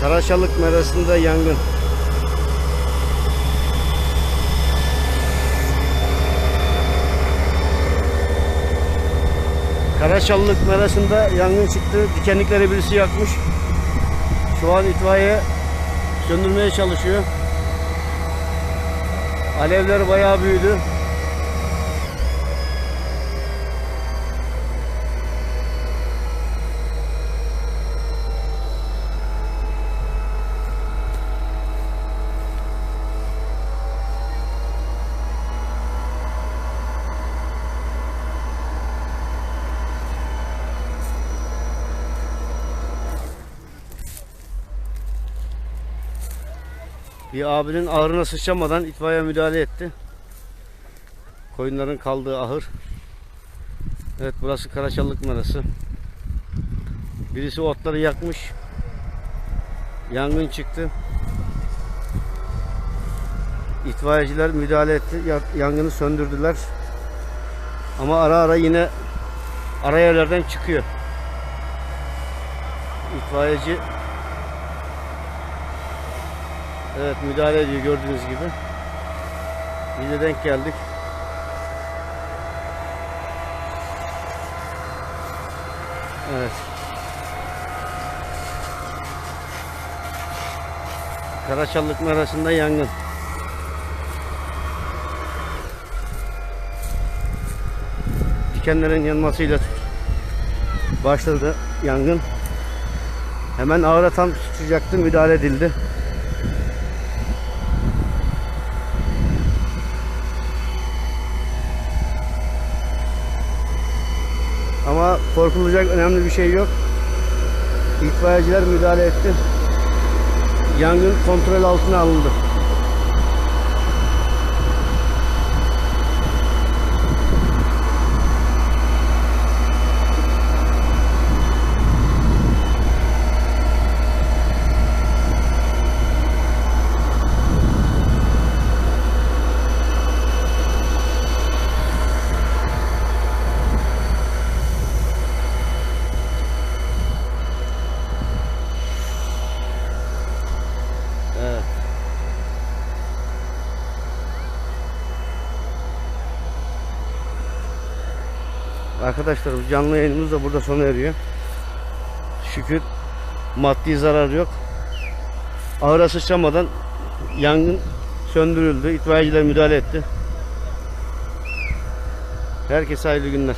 Karaçalık merasında yangın. Karaçalık merasında yangın çıktı. Dikenlikleri birisi yakmış. Şu an itfaiye söndürmeye çalışıyor. Alevler bayağı büyüdü. Bir abinin ahırına sıçramadan itfaiye müdahale etti. Koyunların kaldığı ahır. Evet burası Karaçalık merası. Birisi otları yakmış. Yangın çıktı. İtfaiyeciler müdahale etti. ya- Yangını söndürdüler. Ama ara ara yine ara yerlerden çıkıyor. İtfaiyeci Evet müdahale ediyor gördüğünüz gibi. Biz de denk geldik. Evet. Karaçalık merasında yangın. Dikenlerin yanmasıyla başladı yangın. Hemen ağıra tam sıçrayacaktı müdahale edildi. Ama korkulacak önemli bir şey yok. İtfaiyeciler müdahale etti. Yangın kontrol altına alındı. Arkadaşlar canlı yayınımız da burada sona eriyor. Şükür maddi zarar yok. Ağıra sıçramadan yangın söndürüldü. İtfaiyeciler müdahale etti. Herkese hayırlı günler.